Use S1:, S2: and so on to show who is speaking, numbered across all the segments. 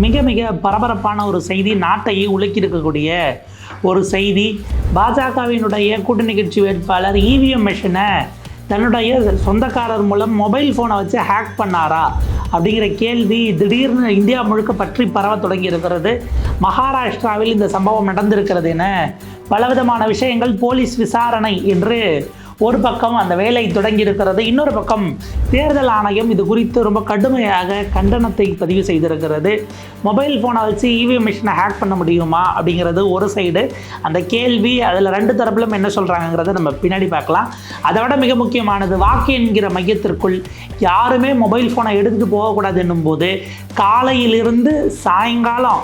S1: மிக மிக பரபரப்பான ஒரு செய்தி நாட்டையே உலுக்கியிருக்கக்கூடிய ஒரு செய்தி. பாஜகவினுடைய கூட்டணி நிகழ்ச்சி வேட்பாளர் இவிஎம் மிஷினை தன்னுடைய சொந்தக்காரர் மூலம் மொபைல் ஃபோனை வச்சு ஹேக் பண்ணாரா அப்படிங்கிற கேள்வி திடீர்னு இந்தியா முழுக்க பற்றி பரவ தொடங்கி இருக்கிறது. மகாராஷ்டிராவில் இந்த சம்பவம் நடந்திருக்கிறது என பலவிதமான விஷயங்கள் போலீஸ் விசாரணை என்று ஒரு பக்கம் அந்த வேலை தொடங்கி இருக்கிறது இன்னொரு பக்கம் தேர்தல் ஆணையம் இது குறித்து ரொம்ப கடுமையாக கண்டனத்தை பதிவு செய்திருக்கிறது. மொபைல் ஃபோனை வச்சு இவிஎம் மிஷினை ஹேக் பண்ண முடியுமா அப்படிங்கிறது ஒரு சைடு அந்த கேள்வி அதில் ரெண்டு தரப்பிலும் என்ன சொல்கிறாங்கிறத நம்ம பின்னாடி பார்க்கலாம். அதை விட மிக முக்கியமானது வாக்கு என்கிற மையத்திற்குள் யாருமே மொபைல் ஃபோனை எடுத்துகிட்டு போகக்கூடாது என்னும்போது காலையிலிருந்து சாயங்காலம்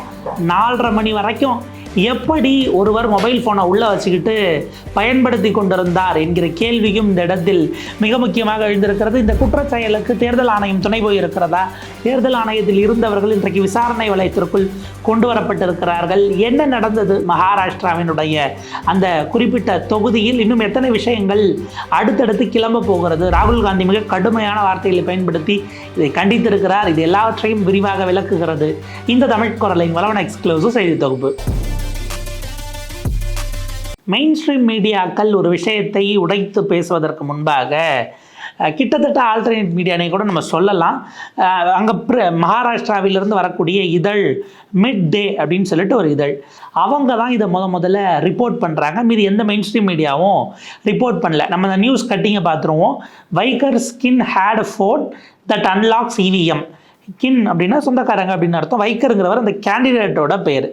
S1: நாலரை மணி வரைக்கும் எப்படி ஒருவர் மொபைல் ஃபோனை உள்ளே வச்சுக்கிட்டு பயன்படுத்தி கொண்டிருந்தார் என்கிற கேள்வியும் இந்த இடத்தில் மிக முக்கியமாக எழுந்திருக்கிறது. இந்த குற்றச்செயலுக்கு தேர்தல் ஆணையம் துணை போயிருக்கிறதா? தேர்தல் ஆணையத்தில் இருந்தவர்கள் இன்றைக்கு விசாரணை வளையத்திற்குள் கொண்டு வரப்பட்டிருக்கிறார்கள். என்ன நடந்தது? மகாராஷ்டிராவினுடைய அந்த குறிப்பிட்ட தொகுதியில் இன்னும் எத்தனை விஷயங்கள் அடுத்தடுத்து கிளம்ப போகிறது? ராகுல் காந்தி மிக கடுமையான வார்த்தைகளை பயன்படுத்தி இதை கண்டித்திருக்கிறார். இது எல்லாவற்றையும் விரிவாக விளக்குகிறது. இந்த தமிழ் குரலின் வளவன எக்ஸ்க்ளூசிவ் செய்தி தொகுப்பு. மெயின் ஸ்ட்ரீம் மீடியாக்கள் ஒரு விஷயத்தை உடைத்து பேசுவதற்கு முன்பாக கிட்டத்தட்ட ஆல்டர்னேட் மீடியானே கூட நம்ம சொல்லலாம். அங்கே மகாராஷ்டிராவிலிருந்து வரக்கூடிய இதழ் மிட் டே அப்படின்னு சொல்லிட்டு ஒரு இதழ். அவங்க தான் இதை முத முதல்ல ரிப்போர்ட் பண்ணுறாங்க மீதி எந்த மெயின் ஸ்ட்ரீம் மீடியாவும் ரிப்போர்ட் பண்ணல. நம்ம அந்த நியூஸ் கட்டிங்கை பார்த்துருவோம். Waikar skin had phone that unlocks EVM kin அப்படின்னா சொந்தக்காரங்க அப்படின்னு அர்த்தம். வைக்கருங்கிறவர் அந்த கேண்டிடேட்டோட பேர்.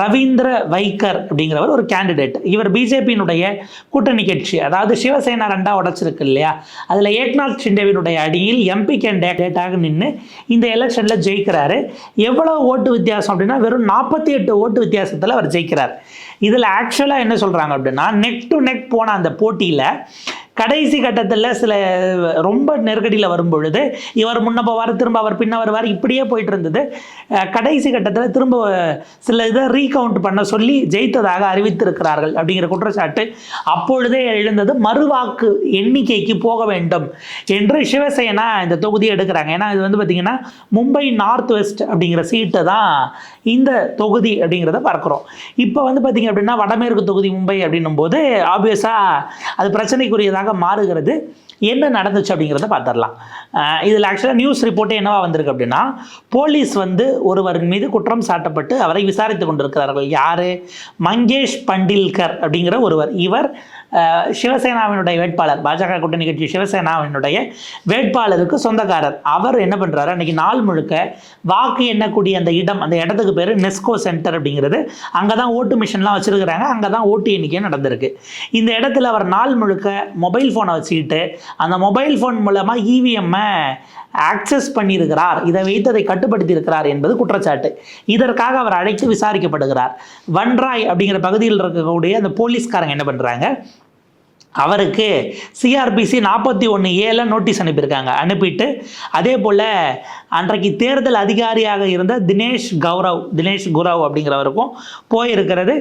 S1: ரவீந்திர வைக்கர் அப்படிங்கிறவர் ஒரு கேண்டிடேட் இவர் பிஜேபியினுடைய கூட்டணி கட்சி. அதாவது சிவசேனா ரெண்டா உடைச்சிருக்கு இல்லையா? அதில் ஏக்நாத் ஷிண்டேவினுடைய அடியில் எம்பி கேண்டிடேட்டாக நின்று இந்த எலெக்ஷனில் ஜெயிக்கிறாரு. எவ்வளோ ஓட்டு வித்தியாசம் அப்படின்னா வெறும் நாற்பத்தி எட்டு ஓட்டு வித்தியாசத்தில் அவர் ஜெயிக்கிறார். இதில் ஆக்சுவலாக என்ன சொல்கிறாங்க அப்படின்னா நெக் டு நெக் போன அந்த போட்டியில் கடைசி கட்டத்தில் சில ரொம்ப நெருக்கடியில் வரும் பொழுது இவர் முன்ன போவார் திரும்ப அவர் பின்ன வருவார் இப்படியே போயிட்டு இருந்தது. கடைசி கட்டத்தில் திரும்ப சில இதை ரீகவுண்ட் பண்ண சொல்லி ஜெயித்ததாக அறிவித்திருக்கிறார்கள் அப்படிங்கிற குற்றச்சாட்டு அப்பொழுதே எழுந்தது. மறுவாக்கு எண்ணிக்கைக்கு போக வேண்டும் என்று சிவசேனா இந்த தொகுதியை எடுக்கிறாங்க. ஏன்னா இது வந்து பார்த்திங்கன்னா மும்பை நார்த் வெஸ்ட் அப்படிங்கிற சீட்டை தான் இந்த தொகுதி அப்படிங்கிறத பார்க்குறோம். இப்போ வந்து பார்த்திங்க அப்படின்னா வடமேற்கு தொகுதி மும்பை அப்படின்னும் போது ஆப்வியஸாக அது பிரச்சனைக்குரியதாக மாறுகிறது. என்ன நடந்துச்சு அப்படிங்கிறத பார்த்துடலாம். இதில் ஆக்சுவலாக நியூஸ் ரிப்போர்ட்டே என்னவா வந்திருக்கு அப்படின்னா போலீஸ் வந்து ஒருவரின் மீது குற்றம் சாட்டப்பட்டு அவரை விசாரித்து கொண்டிருக்கிறார்கள். யார்? மங்கேஷ் பண்டில்கர் அப்படிங்கிற ஒருவர். இவர் சிவசேனாவினுடைய வேட்பாளர் பாஜக கூட்டணி கட்சி சிவசேனாவினுடைய வேட்பாளருக்கு சொந்தக்காரர். அவர் என்ன பண்ணுறாரு அன்றைக்கி நாள் முழுக்க வாக்கு எண்ணக்கூடிய அந்த இடம் அந்த இடத்துக்கு பேர் நெஸ்கோ சென்டர் அப்படிங்கிறது. அங்கே தான் ஓட்டு மிஷின்லாம் வச்சுருக்கிறாங்க. அங்கே தான் ஓட்டு எண்ணிக்கை நடந்திருக்கு. இந்த இடத்துல அவர் நாள் முழுக்க மொபைல் ஃபோனை வச்சுக்கிட்டு அந்த மொபைல் ஃபோன் மூலமாக இவிஎம்மை ஆக்சஸ் பண்ணியிருக்கிறார். இதை வைத்து அதை கட்டுப்படுத்தி இருக்கிறார் என்பது குற்றச்சாட்டு. இதற்காக அவர் அழைத்து விசாரிக்கப்படுகிறார். வன்ராய் அப்படிங்கிற பகுதியில் இருக்கக்கூடிய அந்த போலீஸ்காரங்க என்ன பண்ணுறாங்க அவருக்கு சிஆர்பிசி நாற்பத்தி ஒன்று ஏல நோட்டீஸ் அனுப்பியிருக்காங்க. அனுப்பிட்டு அதே போல் அன்றைக்கு தேர்தல் அதிகாரியாக இருந்த தினேஷ் கௌரவ் தினேஷ் குரவ் அப்படிங்கிறவருக்கும் போயிருக்கிறது.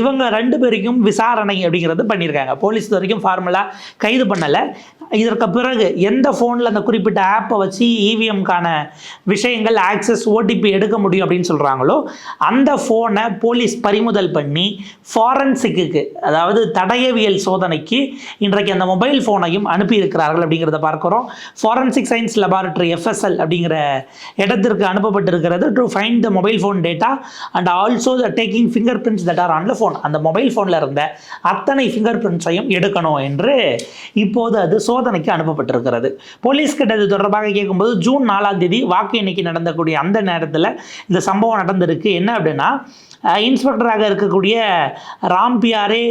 S1: இவங்க ரெண்டு பேருக்கும் விசாரணை அப்படிங்கிறது பண்ணியிருக்காங்க. போலீஸ் இது வரைக்கும் ஃபார்முலாக கைது பண்ணலை. இதற்கு பிறகு எந்த ஃபோனில் அந்த குறிப்பிட்ட ஆப்பை வச்சு இவிஎம்கான விஷயங்கள் ஆக்சஸ் ஓடிபி எடுக்க முடியும் அப்படின்னு சொல்கிறாங்களோ அந்த ஃபோனை போலீஸ் பறிமுதல் பண்ணி ஃபாரன்சிக்கு அதாவது தடயவியல் சோதனைக்கு இன்றைக்கு அந்த மொபைல் ஃபோனையும் அனுப்பியிருக்கிறார்கள் அப்படிங்கிறத பார்க்குறோம். ஃபாரன்சிக் சயின்ஸ் லெபார்டரி எஃப்எஸ்எல் அப்படிங்கிற இடத்திற்கு அனுப்பப்பட்டிருக்கிறது to find the mobile phone data and also the taking fingerprints that are on the phone அந்த மொபைல் ஃபோனில் இருந்த அத்தனை ஃபிங்கர் பிரிண்ட்ஸையும் எடுக்கணும் என்று இப்போது அது சோதனைக்கு அனுப்பப்பட்டிருக்கிறது. போலீஸ் கிட்ட இது தொடர்பாக கேட்கும்போது ஜூன் நாலாம் தேதி வாக்கு எண்ணிக்கை நடந்தக்கூடிய அந்த நேரத்தில் இந்த சம்பவம் நடந்திருக்கு. என்ன அப்படின்னா இன்ஸ்பெக்டராக இருக்கக்கூடிய ராம்பியாரே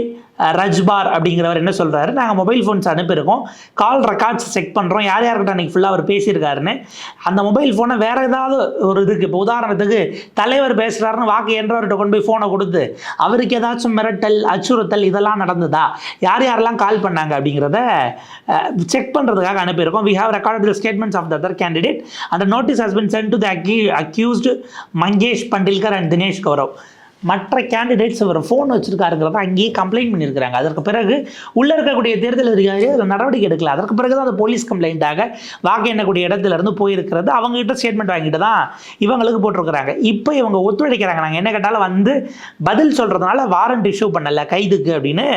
S1: ரஜ்பார் அப்படிங்கிறவர் என்ன சொல்கிறாரு நாங்கள் மொபைல் ஃபோன்ஸ் அனுப்பியிருக்கோம். கால் ரெக்கார்ட்ஸ் செக் பண்ணுறோம் யார் யார்கிட்ட அன்றைக்கி ஃபுல்லாக அவர் பேசியிருக்காருன்னு. அந்த மொபைல் ஃபோனை வேறு ஏதாவது ஒரு இதுக்கு இப்போ உதாரணத்துக்கு தலைவர் பேசுகிறாருன்னு வாக்கு என்றவர்கிட்ட கொண்டு போய் ஃபோனை கொடுத்து அவருக்கு ஏதாச்சும் மிரட்டல் அச்சுறுத்தல் இதெல்லாம் நடந்ததா? யார் யாரெல்லாம் கால் பண்ணாங்க அப்படிங்கிறத செக் பண்ணுறதுக்காக அனுப்பியிருக்கோம். We have recorded the statements of the other candidate அந்த notice husband sent to the accused Mangesh Pandilkar and Dinesh Gaurav மற்ற கேண்டிடேட்ஸ் இவர் ஃபோன் வச்சுருக்காருங்கிறத அங்கேயே கம்ப்ளைண்ட் பண்ணியிருக்கிறாங்க. அதற்கு பிறகு உள்ளே இருக்கக்கூடிய தேர்தல் அதிகாரி அதில் நடவடிக்கை எடுக்கல. அதற்கு பிறகு தான் அந்த போலீஸ் கம்ப்ளைண்ட்டாக வாக்கு எண்ணக்கூடிய இடத்துல இருந்து போயிருக்கிறது. அவங்ககிட்ட ஸ்டேட்மெண்ட் வாங்கிட்டு தான் இவங்களுக்கு போட்டிருக்கிறாங்க. இப்போ இவங்க ஒத்துழைக்கிறாங்க. நாங்கள் என்ன கேட்டாலும் வந்து பதில் சொல்கிறதுனால வாரண்ட் இஷ்யூ பண்ணலை கைதுக்கு அப்படின்னு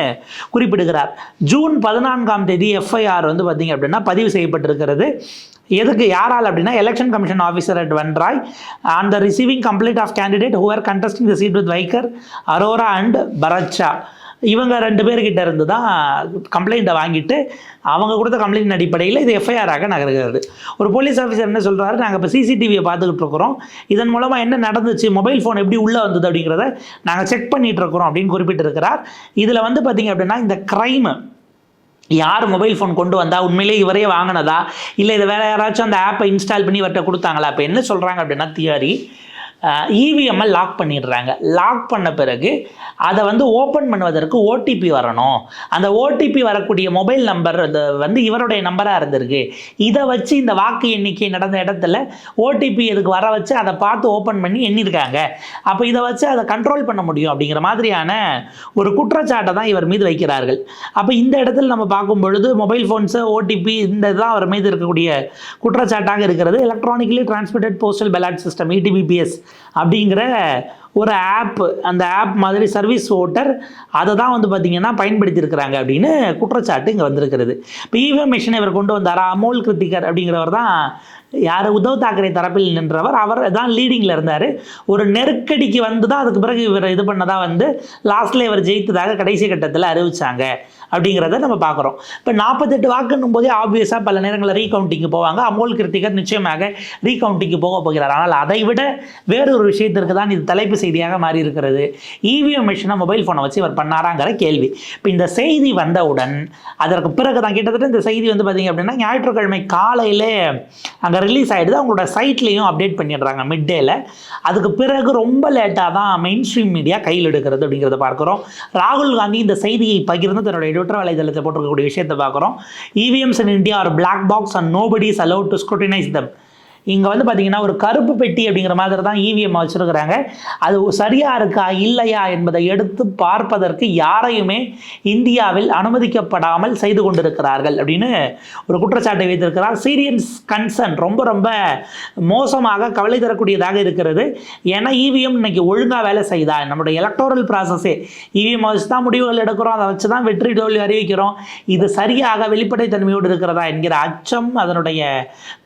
S1: குறிப்பிடுகிறார். ஜூன் பதினான்காம் தேதி எஃப்ஐஆர் வந்து பார்த்தீங்க அப்படின்னா பதிவு செய்யப்பட்டிருக்கிறது. எதுக்கு யாரால் அப்படின்னா election commission officer at Vanrai the receiving complaint of candidate who are contesting the seat with Waikar Arora and Paracha இவங்க ரெண்டு பேர்கிட்ட இருந்து தான் கம்ப்ளைண்ட்டை வாங்கிட்டு அவங்க கொடுத்த கம்ப்ளைண்ட் அடிப்படையில் இது எஃப்ஐஆராக நகர்கிறது. ஒரு போலீஸ் ஆஃபீஸர் என்ன சொல்கிறாரு நாங்கள் இப்போ சிசிடிவியை பார்த்துக்கிட்டு இருக்கிறோம். இதன் மூலமாக என்ன நடந்துச்சு? மொபைல் ஃபோன் எப்படி உள்ளே வந்தது அப்படிங்கிறத நாங்கள் செக் பண்ணிகிட்ருக்குறோம் இருக்கிறோம் அப்படின்னு குறிப்பிட்டிருக்கிறார். இதில் வந்து பார்த்தீங்க அப்படின்னா இந்த க்ரைமு யார் மொபைல் ஃபோன் கொண்டு வந்தால் உண்மையிலே இவரே வாங்கினதா? இல்லை இதை வேற யாராச்சும் அந்த ஆப்பை இன்ஸ்டால் பண்ணி இவர்கிட்ட கொடுத்தாங்களா? அப்போ என்ன சொல்கிறாங்க அப்படின்னா தியரி இவிஎம்மை லாக் பண்ணிடுறாங்க. லாக் பண்ண பிறகு அதை வந்து ஓப்பன் பண்ணுவதற்கு ஓடிபி வரணும். அந்த ஓடிபி வரக்கூடிய மொபைல் நம்பர் வந்து இவருடைய நம்பராக இருந்திருக்கு. இதை வச்சு இந்த வாக்கு எண்ணிக்கை நடந்த இடத்துல ஓடிபி இதுக்கு வர வச்சு அதை பார்த்து ஓப்பன் பண்ணி எண்ணியிருக்காங்க. அப்போ இதை வச்சு அதை கண்ட்ரோல் பண்ண முடியும் அப்படிங்கிற மாதிரியான ஒரு குற்றச்சாட்டை தான் இவர் மீது வைக்கிறார்கள். அப்போ இந்த இடத்துல நம்ம பார்க்கும் பொழுது மொபைல் ஃபோன்ஸு ஓடிபி இந்த இதுதான் அவர் மீது இருக்கக்கூடிய குற்றச்சாட்டாக இருக்கிறது. Electronically transmitted postal ballot system ETPBS அப்படிங்கிற ஒரு ஆப் அந்த ஆப் மாதிரி சர்வீஸ் ஓட்டர் அதை தான் வந்து பார்த்திங்கன்னா பயன்படுத்தியிருக்கிறாங்க அப்படின்னு குற்றச்சாட்டு இங்கே வந்திருக்கிறது. இப்போ இவிஎம் மிஷினை இவர் கொண்டு வந்தாரா? அமோல் கிருத்திகர் அப்படிங்கிறவர் தான் யார்? உத்தவ் தாக்கரே தரப்பில் நின்றவர். அவர் தான் லீடிங்கில் இருந்தார். ஒரு நெருக்கடிக்கு வந்து தான் அதுக்கு பிறகு இவர் இது பண்ணதாக வந்து லாஸ்ட்டில் இவர் ஜெயித்ததாக கடைசி கட்டத்தில் அறிவித்தாங்க அப்படிங்கிறத நம்ம பார்க்குறோம் இப்போ நாற்பத்தெட்டு வாக்குன்னும் போதே ஆப்வியஸாக பல நேரங்களில் ரீகவுண்டிங்கு போவாங்க. அமோல் கிருத்திகர் நிச்சயமாக ரீகவுண்டிங்கு போக போகிறார். ஆனால் அதை விட வேறொரு விஷயத்திற்கு தான் இது தலைப்பு செய்தியாக மாறி இருக்கிறது இவிஎம் மிஷினை மொபைல் ஃபோனை வச்சு இவர் பண்ணாராங்கிற கேள்வி. இப்போ இந்த செய்தி வந்தவுடன் அதற்கு பிறகு தான் கிட்டத்தட்ட இந்த செய்தி வந்து பார்த்திங்க அப்படின்னா ஞாயிற்றுக்கிழமை காலையிலே அங்கே ரிலீஸ் ஆகிடுது அவங்களோட சைட்லேயும் அப்டேட் பண்ணிடுறாங்க மிட் டேல அதுக்கு பிறகு ரொம்ப லேட்டாக தான் மெயின் ஸ்ட்ரீம் மீடியா கையில் எடுக்கிறது அப்படிங்கிறத பார்க்குறோம். ராகுல் காந்தி இந்த செய்தியை பகிர்ந்து தன்னுடைய ட்விட்டர் வலைதளத்தில் போட்டிருக்கக்கூடிய விஷயத்தை பார்க்குறோம். EVMs in India are black box and nobody is allowed to scrutinise them இங்கே வந்து பார்த்தீங்கன்னா ஒரு கருப்பு பெட்டி அப்படிங்கிற மாதிரி தான் இவிஎம் வச்சுருக்கிறாங்க. அது சரியாக இருக்கா இல்லையா என்பதை எடுத்து பார்ப்பதற்கு யாரையுமே இந்தியாவில் அனுமதிக்கப்படாமல் செய்து கொண்டிருக்கிறார்கள் அப்படின்னு ஒரு குற்றச்சாட்டை வைத்திருக்கிறார். சீரியன்ஸ் கன்சர்ன் ரொம்ப ரொம்ப மோசமாக கவலை தரக்கூடியதாக இருக்கிறது. ஏன்னா இவிஎம் இன்னைக்கு ஒழுங்காக வேலை செய்தா? நம்முடைய எலக்டோரல் ப்ராசஸே இவிஎம் வச்சு தான் முடிவுகள் எடுக்கிறோம். அதை வச்சு தான் வெற்றி தோல்வி அறிவிக்கிறோம். இது சரியாக வெளிப்படைத்தன்மையோடு இருக்கிறதா என்கிற அச்சம் அதனுடைய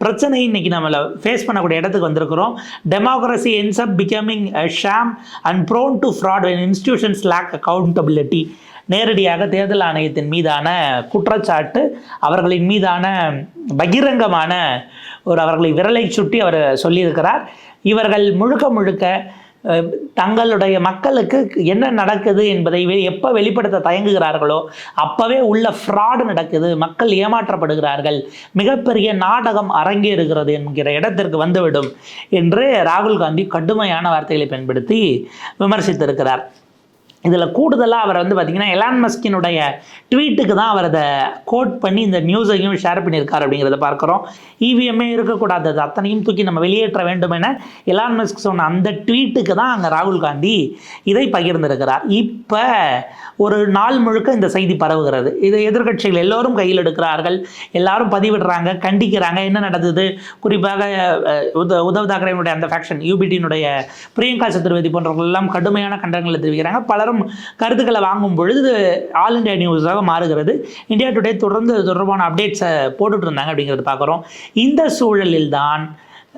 S1: பிரச்சனை இன்னைக்கு நம்மளை ஃபேஸ் பண்ணக்கூடிய இடத்துக்கு வந்திருக்கிறோம். Democracy ends up becoming sham and prone to fraud and institutions lack accountability நேரடியாக தேர்தல் ஆணையத்தின் மீதான குற்றச்சாட்டு அவர்களின் மீதான பகிரங்கமான ஒரு அவர்களை விரலை சுட்டி அவர் சொல்லியிருக்கிறார். இவர்கள் முழுக்க முழுக்க தங்களுடைய மக்களுக்கு என்ன நடக்குது என்பதை எப்போ வெளிப்படுத்த தயங்குகிறார்களோ அப்போவே உள்ள ஃப்ராடு நடக்குது. மக்கள் ஏமாற்றப்படுகிறார்கள். மிகப்பெரிய நாடகம் அரங்கேறுகிறது என்கிற இடத்திற்கு வந்துவிடும். என்று ராகுல் காந்தி கடுமையான வார்த்தைகளை பயன்படுத்தி விமர்சித்திருக்கிறார். இதில் கூடுதலாக அவர் வந்து பார்த்திங்கன்னா எலான் மஸ்கினுடைய ட்வீட்டுக்கு தான் அவர் அதை கோட் பண்ணி இந்த நியூஸையும் ஷேர் பண்ணியிருக்கார் அப்படிங்கிறத பார்க்குறோம். இவிஎம்ஏ இருக்கக்கூடாது. அது அத்தனையும் தூக்கி நம்ம வெளியேற்ற வேண்டும் என எலான் மஸ்க் சொன்ன அந்த ட்வீட்டுக்கு தான் அங்கே ராகுல் காந்தி இதை பகிர்ந்திருக்கிறார். இப்போ ஒரு நாள் முழுக்க இந்த செய்தி பரவுகிறது. இது எதிர்க்கட்சிகள் எல்லோரும் கையில் எடுக்கிறார்கள். எல்லாரும் பதிவிடுறாங்க கண்டிக்கிறாங்க. என்ன நடந்தது? குறிப்பாக உத உத்தவ் தாக்கரேனுடைய அந்த ஃபேக்ஷன் யூபிடியினுடைய பிரியங்கா சதுர்வேதி போன்றவர்கள் எல்லாம் கடுமையான கண்டனங்களை தெரிவிக்கிறாங்க. பலரும் கருத்துக்களை வாங்கும் பொழுது ஆல் இந்தியா நியூஸாக மாறுகிறது. இந்தியா டுடே தொடர்ந்து தொடர்பான அப்டேட்ஸை போட்டுட்டு இருந்தாங்க அப்படிங்கிறது பார்க்குறோம் இந்த சூழலில் தான்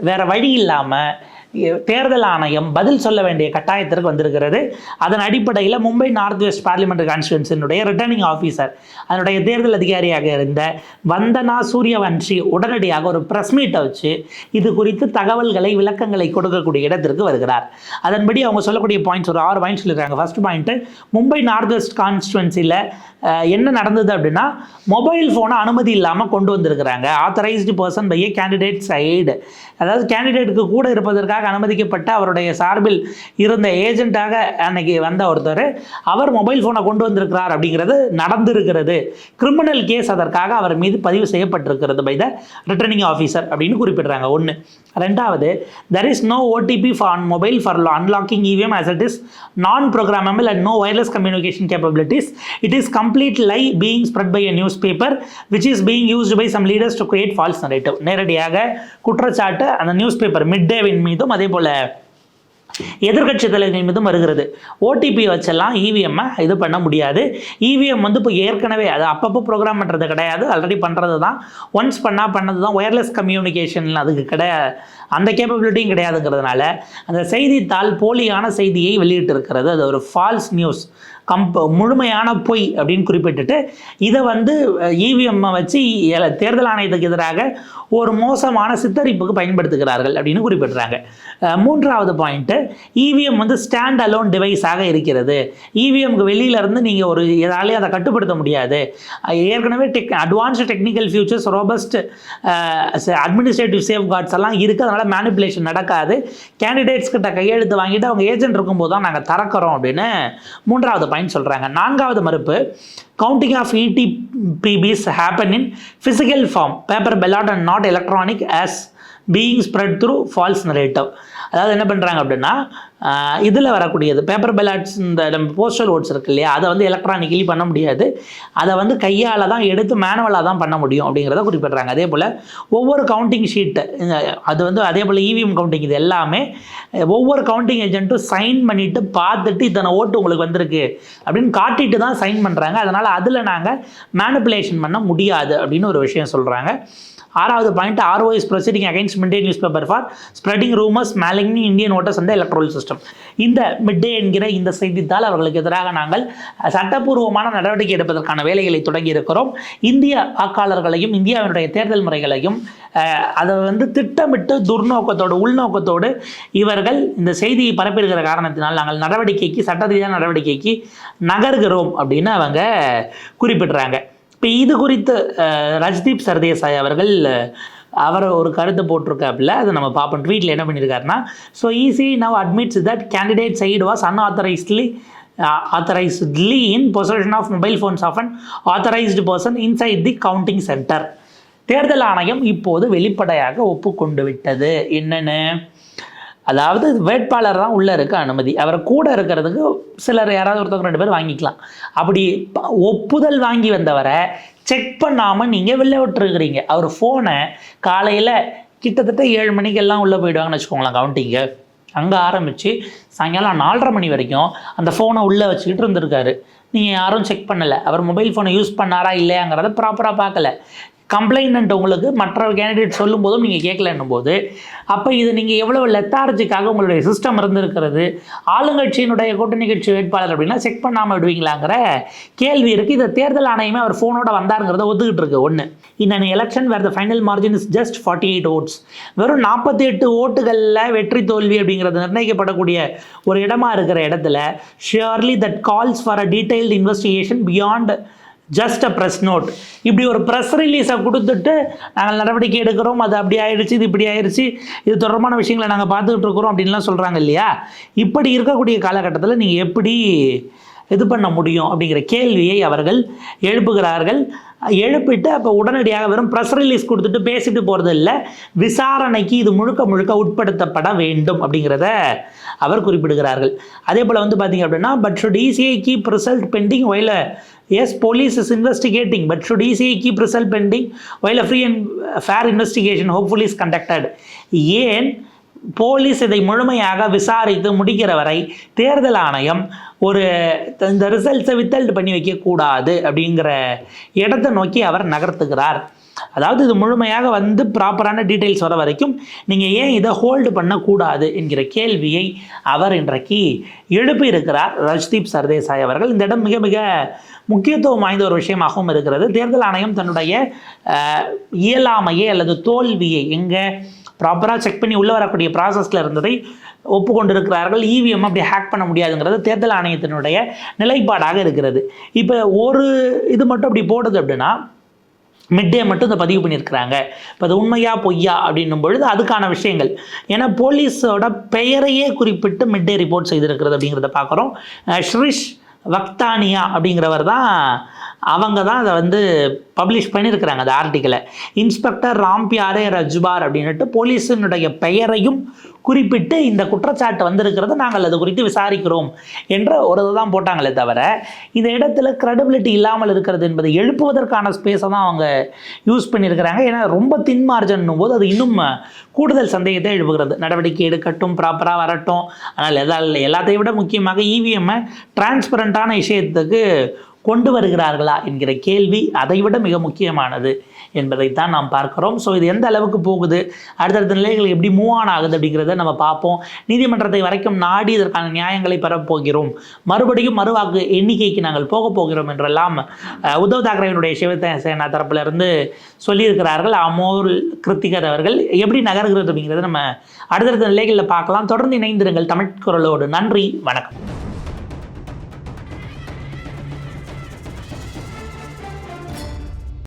S1: வேற வழி இல்லாமல் தேர்தல் ஆணையம் பதில் சொல்ல வேண்டிய கட்டாயத்திற்கு வந்திருக்கிறது. அதன் அடிப்படையில் மும்பை நார்த் வெஸ்ட் பார்லிமெண்ட் கான்ஸ்டுவன்சினுடைய ரிட்டர்னிங் ஆஃபீஸர் அதனுடைய தேர்தல் அதிகாரியாக இருந்த வந்தனா சூரியவன்ஷி உடனடியாக ஒரு ப்ரெஸ் மீட்டை வச்சு இது குறித்து தகவல்களை விளக்கங்களை கொடுக்கக்கூடிய இடத்திற்கு வருகிறார். அதன்படி அவங்க சொல்லக்கூடிய பாயிண்ட்ஸ் ஒரு ஆறு பாயிண்ட் சொல்லியிருக்காங்க first point Mumbai north west கான்ஸ்டுவன்சியில் என்ன நடந்தது அப்படின்னா மொபைல் ஃபோனை அனுமதி இல்லாமல் கொண்டு வந்திருக்கிறாங்க. Authorised person by a candidate side அதாவது கேண்டிடேட்டுக்கு கூட இருப்பதற்காக அதற்காக அனுமதிக்கப்பட்ட அவருடைய சார்பில் இருந்த ஏஜென்ட்டாக அன்னைக்கு வந்த ஒருத்தர் அவர் மொபைல் ஃபோனை கொண்டு வந்திருக்கிறார் அப்படிங்கிறது நடந்திருக்கிறது. கிரிமினல் கேஸ் அதற்காக அவர் மீது பதிவு செய்யப்பட்டிருக்கிறது பை த ரிட்டர்னிங் ஆஃபீஸர் அப்படின்னு குறிப்பிடுறாங்க. ஒன்று ரெண்டாவது there is no OTP for mobile for unlocking EVM as it is non programmable and no wireless communication capabilities it is complete lie being spread by a newspaper which is being used by some leaders to create false narrative நேரடியாக குற்றச்சாட்டு அந்த news paper mid Devon மீதும் அதே போல் எதிர்கட்சி தலைவர்கள் மீதும் வருகிறது. OTP வச்செல்லாம் இவிஎம்மை இது பண்ண முடியாது. இவிஎம் வந்து இப்போ ஏற்கனவே அது அப்பப்போ ப்ரோக்ராம் பண்ணுறது கிடையாது. ஆல்ரெடி பண்ணுறது தான் ஒன்ஸ் பண்ணால் பண்ணது தான் ஒயர்லெஸ் கம்யூனிகேஷன் அதுக்கு கிடையாது அந்த கேப்பபிலிட்டியும் கிடையாதுங்கிறதுனால அந்த செய்தித்தாள் போலியான செய்தியை வெளியிட்டிருக்கிறது. அது ஒரு ஃபால்ஸ் நியூஸ் கம்ப முழுமையான பொய் அப்படின்னு குறிப்பிட்டுட்டு இதை வந்து இவிஎம்மை வச்சு தேர்தல் ஆணையத்துக்கு எதிராக ஒரு மோசமான சித்தரிப்புக்கு பயன்படுத்துகிறார்கள் அப்படின்னு குறிப்பிடுறாங்க. மூன்றாவது பாயிண்ட்டு இவிஎம் வந்து ஸ்டாண்ட் அலோன் டிவைஸாக இருக்கிறது இவிஎம்க்கு வெளியில இருந்து நீங்கள் ஒரு எதாலையும் அதை கட்டுப்படுத்த முடியாது. ஏற்கனவே tech advanced technical features robust administrative safeguards எல்லாம் இருக்குது அதனால் மேனிப்புலேஷன் நடக்காது. கேண்டிடேட்ஸ் கிட்ட கையெழுத்து வாங்கிட்டு அவங்க ஏஜென்ட் இருக்கும்போது தான் நாங்கள் திறக்கிறோம் அப்படின்னு மூன்றாவது பாயிண்ட் சொல்கிறாங்க நான்காவது மறுப்பு counting of ETPBS happen in physical form paper ballot and not electronic as being spread through false narrative அதாவது என்ன பண்ணுறாங்க அப்படின்னா இதில் வரக்கூடியது பேப்பர் பெலாட்ஸ் இந்த நம்ம போஸ்டல் ஓட்ஸ் இருக்கு இல்லையா அதை வந்து எலக்ட்ரானிக்கலி பண்ண முடியாது. அதை வந்து கையால் தான் எடுத்து மேனுவலாக தான் பண்ண முடியும் அப்படிங்கிறத குறிப்பிட்றாங்க. அதே போல் ஒவ்வொரு கவுண்டிங் ஷீட்டு அது வந்து அதே போல் இவிஎம் கவுண்டிங் இது எல்லாமே ஒவ்வொரு கவுண்டிங் ஏஜென்ட்டும் சைன் பண்ணிவிட்டு பார்த்துட்டு இத்தனை ஓட்டு உங்களுக்கு வந்திருக்கு அப்படின்னு காட்டிட்டு தான் சைன் பண்ணுறாங்க அதனால் அதில் நாங்கள் மேனுப்புலேஷன் பண்ண முடியாது அப்படின்னு ஒரு விஷயம் சொல்கிறாங்க ஆறாவது point RO is proceeding against mid day newspaper for spreading rumours maligning Indian voters அந்த எலக்ட்ரல் சிஸ்டம் இந்த மிட் டே என்கிற இந்த செய்தித்தாள் அவர்களுக்கு எதிராக நாங்கள் சட்டப்பூர்வமான நடவடிக்கை எடுப்பதற்கான வேலைகளை தொடங்கி இருக்கிறோம். இந்திய வாக்காளர்களையும் இந்தியாவினுடைய தேர்தல் முறைகளையும் அதை வந்து திட்டமிட்டு துர்நோக்கத்தோடு உள்நோக்கத்தோடு இவர்கள் இந்த செய்தியை பரப்பியிருக்கிற காரணத்தினால் நாங்கள் நடவடிக்கைக்கு சட்ட ரீதியான நடவடிக்கைக்கு நகர்கிறோம் அப்படின்னு அவங்க குறிப்பிடுறாங்க. இப்போ இது குறித்து ரஜ்தீப் சர்தேசாய் அவர்கள் அவர் ஒரு கருத்து போட்டிருக்காப்புல அதை நம்ம பார்ப்போம். ட்வீட்டில் என்ன பண்ணியிருக்காருன்னா so EC now admits that candidate side was unauthorisedly authorisedly in possession of mobile phones of unauthorised person inside the counting centre தேர்தல் ஆணையம் இப்போது வெளிப்படையாக ஒப்புக்கொண்டு விட்டது. என்னென்னு? அதாவது வேட்பாளர் தான் உள்ளே இருக்க அனுமதி. அவர் கூட இருக்கிறதுக்கு சிலர் யாராவது ஒருத்தவங்க ரெண்டு பேர் வாங்கிக்கலாம். அப்படி ஒப்புதல் வாங்கி வந்தவரை செக் பண்ணாமல் நீங்கள் வெளில விட்டுருக்குறீங்க. அவர் ஃபோனை காலையில் கிட்டத்தட்ட ஏழு மணிக்கெல்லாம் உள்ளே போயிடுவாங்கன்னு வச்சுக்கோங்களேன் கவுண்டிங்கு அங்கே ஆரம்பித்து சாயங்காலம் நாலரை மணி வரைக்கும் அந்த ஃபோனை உள்ளே வச்சுக்கிட்டு இருந்திருக்காரு. நீங்கள் யாரும் செக் பண்ணலை. அவர் மொபைல் ஃபோனை யூஸ் பண்ணாரா இல்லையாங்கிறத ப்ராப்பராக பார்க்கல. கம்ப்ளைண்ட் உங்களுக்கு மற்ற கேண்டிடேட் சொல்லும் போதும் நீங்கள் கேட்கலன்னும் போது அப்போ இது நீங்கள் எவ்வளோ லெத்தார்ஜிக்காக உங்களுடைய சிஸ்டம் இருந்திருக்கிறது? ஆளுங்கட்சியினுடைய கூட்டணி கட்சி வேட்பாளர் அப்படின்னா செக் பண்ணாமல் விடுவீங்களாங்கிற கேள்வி இருக்குது இதை தேர்தல் ஆணையமே அவர் ஃபோனோட வந்தாருங்கிறத ஒத்துக்கிட்டு இருக்கு. ஒன்று இந்த election where the final margin is just forty eight votes வெறும் நாற்பத்தி எட்டு ஓட்டுகளில் வெற்றி தோல்வி அப்படிங்கிறது நிர்ணயிக்கப்படக்கூடிய ஒரு இடமா இருக்கிற இடத்துல surely that calls for a detailed investigation beyond just a press note இப்படி ஒரு ப்ரெஸ் ரிலீஸை கொடுத்துட்டு நாங்கள் நடவடிக்கை எடுக்கிறோம். அது அப்படி ஆயிடுச்சு இது இப்படி ஆயிடுச்சு இது தொடர்பான விஷயங்களை நாங்கள் பார்த்துக்கிட்டு இருக்கிறோம் அப்படின்லாம் சொல்கிறாங்க இல்லையா? இப்படி இருக்கக்கூடிய காலகட்டத்தில் நீங்கள் எப்படி இது பண்ண முடியும் அப்படிங்கிற கேள்வியை அவர்கள் எழுப்புகிறார்கள். எழுப்பிட்டு அப்போ உடனடியாக வெறும் ப்ரெஸ் ரிலீஸ் கொடுத்துட்டு பேசிட்டு போகிறது இல்லை விசாரணைக்கு இது முழுக்க முழுக்க உட்படுத்தப்பட வேண்டும் அப்படிங்கிறத அவர் குறிப்பிடுகிறார்கள். அதே போல் வந்து பார்த்தீங்க அப்படின்னா but should ECI keep result pending while as police is investigating but should ECI keep result pending while free and fair investigation hopefully is conducted ஏன்? போலீஸ் இதை முழுமையாக விசாரித்து முடிக்கிற வரை தேர்தல் ஆணையம் ஒரு த- இந்த ரிசல்ட்ஸை வித்தல்ட் பண்ணி வைக்கக்கூடாது அப்படிங்கிற இடத்தை நோக்கி அவர் நகர்த்துகிறார். அதாவது இது முழுமையாக வந்து ப்ராப்பரான டீட்டெயில்ஸ் வர வரைக்கும் நீங்கள் ஏன் இதை ஹோல்டு பண்ணக்கூடாது என்கிற கேள்வியை அவர் இன்றைக்கு எழுப்பியிருக்கிறார். ரஜ்தீப் சர்தேசாய் அவர்கள். இந்த இடம் மிக மிக முக்கியத்துவம் வாய்ந்த ஒரு விஷயமாகவும் இருக்கிறது. தேர்தல் ஆணையம் தன்னுடைய இயலாமையை அல்லது தோல்வியை எங்கே ப்ராப்பராக செக் பண்ணி உள்ளே வரக்கூடிய ப்ராசஸில் இருந்ததை ஒப்புக்கொண்டிருக்கிறார்கள். இவிஎம் அப்படி ஹேக் பண்ண முடியாதுங்கிறது தேர்தல் ஆணையத்தினுடைய நிலைப்பாடாக இருக்கிறது. இப்போ ஒரு இது மட்டும் அப்படி போடுது அப்படின்னா மிட் டே மட்டும் இதை பதிவு பண்ணியிருக்கிறாங்க. இப்போ அது உண்மையா பொய்யா அப்படின்னும் பொழுது அதுக்கான விஷயங்கள். ஏன்னா போலீஸோட பெயரையே குறிப்பிட்டு மிட்டே ரிப்போர்ட் செய்திருக்கிறது அப்படிங்கிறத பார்க்குறோம். ஸ்ரீஷ் வக்தானியா அப்படிங்கிறவர் தான் அவங்க தான் அதை வந்து பப்ளிஷ் பண்ணியிருக்கிறாங்க அந்த ஆர்டிக்கலை இன்ஸ்பெக்டர் ராம்பியாரே ரஜ்பார் அப்படின்ட்டு போலீஸினுடைய பெயரையும் குறிப்பிட்டு இந்த குற்றச்சாட்டு வந்திருக்கிறது நாங்கள் அது குறித்து விசாரிக்கிறோம் என்ற ஒரு தான் போட்டாங்களே தவிர இந்த இடத்துல க்ரெடிபிலிட்டி இல்லாமல் இருக்கிறது என்பதை எழுப்புவதற்கான ஸ்பேஸை தான் அவங்க யூஸ் பண்ணியிருக்கிறாங்க. ஏன்னா ரொம்ப தின் மார்ஜன்னும் போது அது இன்னும் கூடுதல் சந்தேகத்தை எழுப்புகிறது. நடவடிக்கை எடுக்கட்டும் ப்ராப்பராக வரட்டும். ஆனால் எதா எல்லாத்தையும் விட முக்கியமாக இவிஎம்மை டிரான்ஸ்பரண்ட்டான விஷயத்துக்கு கொண்டு வருகிறார்களா என்கிற கேள்வி அதைவிட மிக முக்கியமானது என்பதைத்தான் நாம் பார்க்கிறோம். ஸோ இது எந்த அளவுக்கு போகுது? அடுத்தடுத்த நிலைகள் எப்படி மூவ் ஆன் ஆகுது அப்படிங்கிறத நம்ம பார்ப்போம். நீதிமன்றத்தை வரைக்கும் நாடி இதற்கான நியாயங்களை பெறப்போகிறோம். மறுபடியும் மறுவாக்கு எண்ணிக்கைக்கு நாங்கள் போக போகிறோம் என்றெல்லாம் உத்தவ் தாக்கரேவினுடைய சிவசேனா தரப்பிலிருந்து சொல்லியிருக்கிறார்கள். அமோல் கிருத்திகர் அவர்கள் எப்படி நகர்கிறது அப்படிங்கிறத நம்ம அடுத்தடுத்த நிலைகளில் பார்க்கலாம். தொடர்ந்து இணைந்திருங்கள் தமிழ் குரலோடு. நன்றி. வணக்கம்.